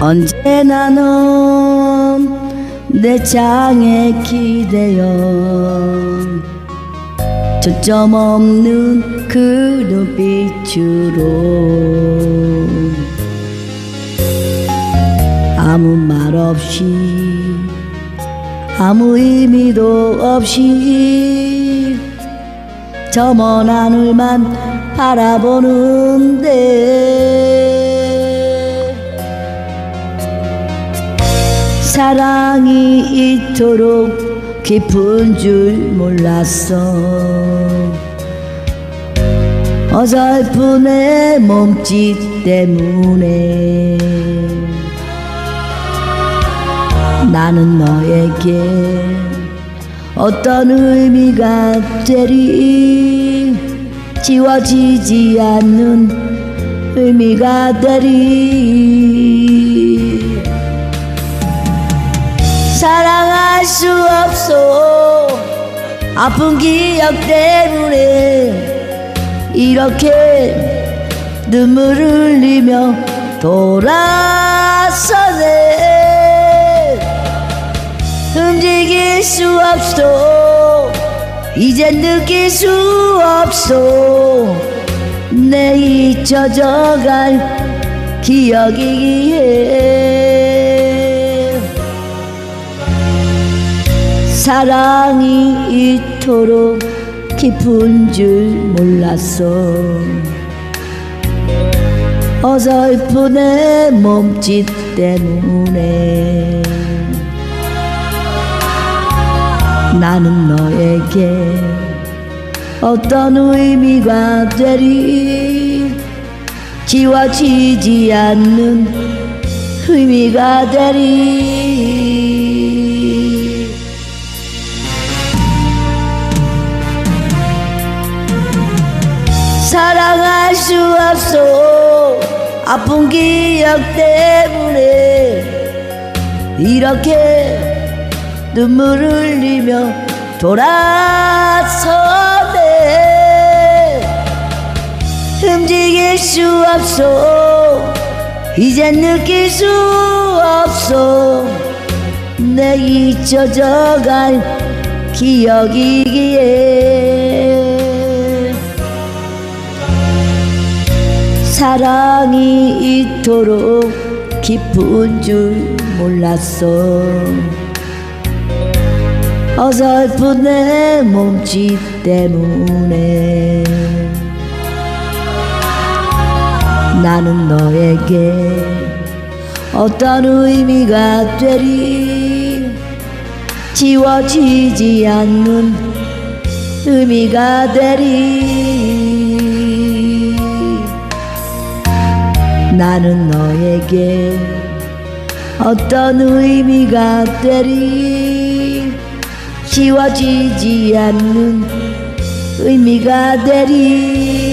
언제나 넌내 창에 기대어 초점 없는 그 눈빛으로 아무 말 없이 아무 의미도 없이 저 먼 하늘만 바라보는데 사랑이 이토록 깊은 줄 몰랐어. 어설픈 내 몸짓 때문에. 나는 너에게 어떤 의미가 되리? 지워지지 않는 의미가 되리 사랑할 수 없어. 아픈 기억 때문에 이렇게 눈물 흘리며 돌아서네. 움직일 수 없어. 이젠 느낄 수 없어. 내 잊혀져갈 기억이기에 사랑이 이토록 깊은 줄 몰랐어. 어설픈 내 몸짓 때문에 나는 너에게 어떤 의미가 되리? 지워지지 않는 의미가 되리 사랑할 수 없어. 아픈 기억 때문에 이렇게 눈물 흘리며 돌아서네. 움직일 수 없어. 이젠 느낄 수 없어. 내 잊혀져갈 기억이기에 사랑이 이토록 깊은 줄 몰랐어. 어설픈 내 몸짓 때문에 나는 너에게 어떤 의미가 되리? 지워지지 않는 의미가 되리 나는 너에게 어떤 의미가 되리? 지워지지 않는 의미가 되리